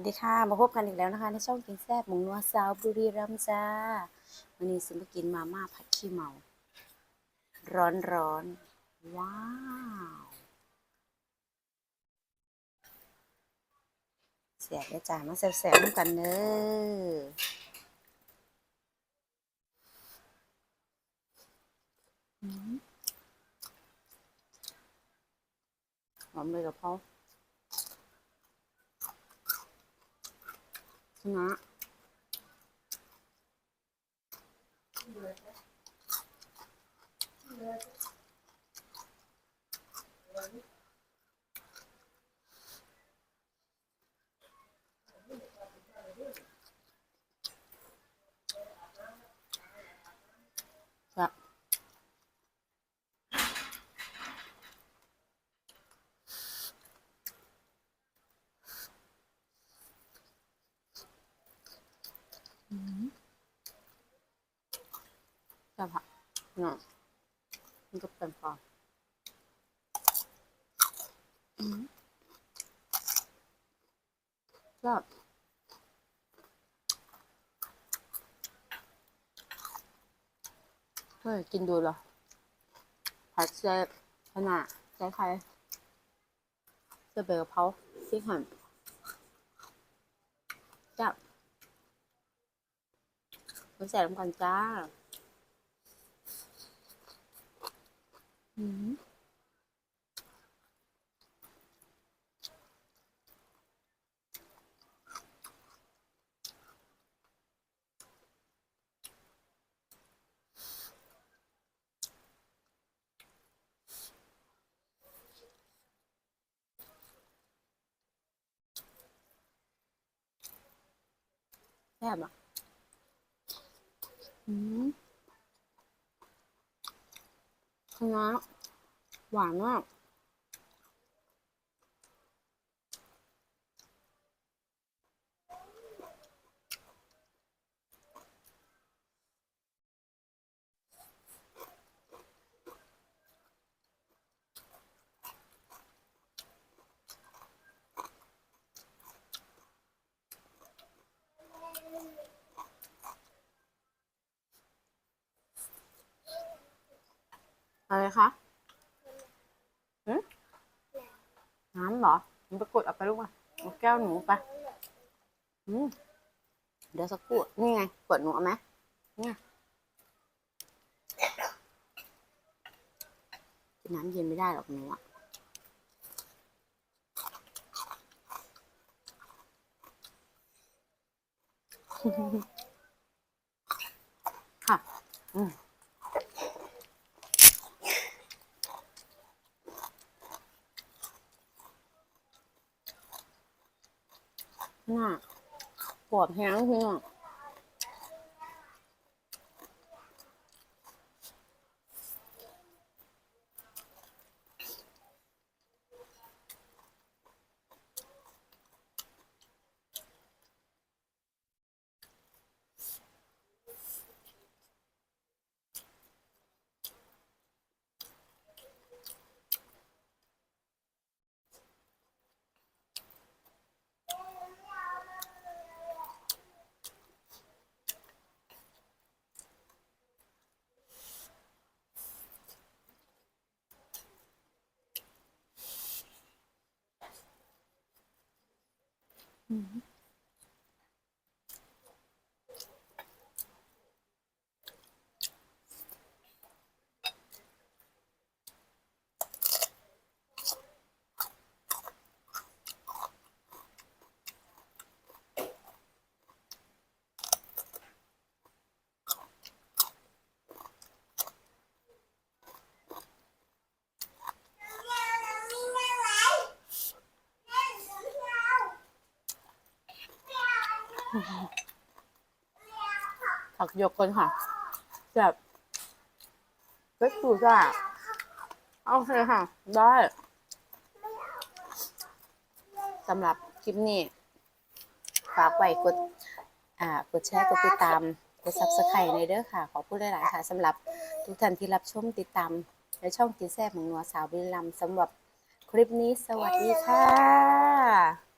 วัสดีค่ะ มาพบกันอีกแล้วนะคะ ในช่องกินแซ่บหมูนัวสาวบุรีรัมย์จ้าวันนี้สิมากินมาม่าผัดขี้เมา ร้อนร้อนๆว้าว เสียบเลยจ้ามาแซ่บๆกันเนอะอืมหอมเลยกับพ่อ ชนะ จะผักเนาะมันก็เป็นปลาอืมก็เฮ้ยกินดูเหรอผัดเส้นขนาดใช้ใครเส้นเบลเพาซี่หันจับมันใส่ลงกันจ้า อืมแซ่บอ่ะอืมคณะหวานมาก อะไรคะหืมน้ำเหรอมันไปกดเอาไปลูกอะเอาแก้วหนูไปอืมเดี๋ยวสักครู่นี่ไงเปิดหนูเอาไหมเนี่ยกินน้ำเย็นไม่ได้หรอกหนูอะค่ะ อืม น่ะปวดแห้งพี่น้อง Mm-hmm. ผักยกกันค่ะ แบบเล็กสูจ้ะโอเคค่ะ ได้สำหรับคลิปนี้ ฝากไว้กด อ่ากดแชร์ กดติดตาม กดซับสไครต์ในเด้อค่ะ ขอพูดหลายๆค่ะสำหรับทุกท่านที่รับชมติดตาม ในช่องกินแซ่บของนัวสาวบุรีรัมสำหรับคลิปนี้สวัสดีค่ะ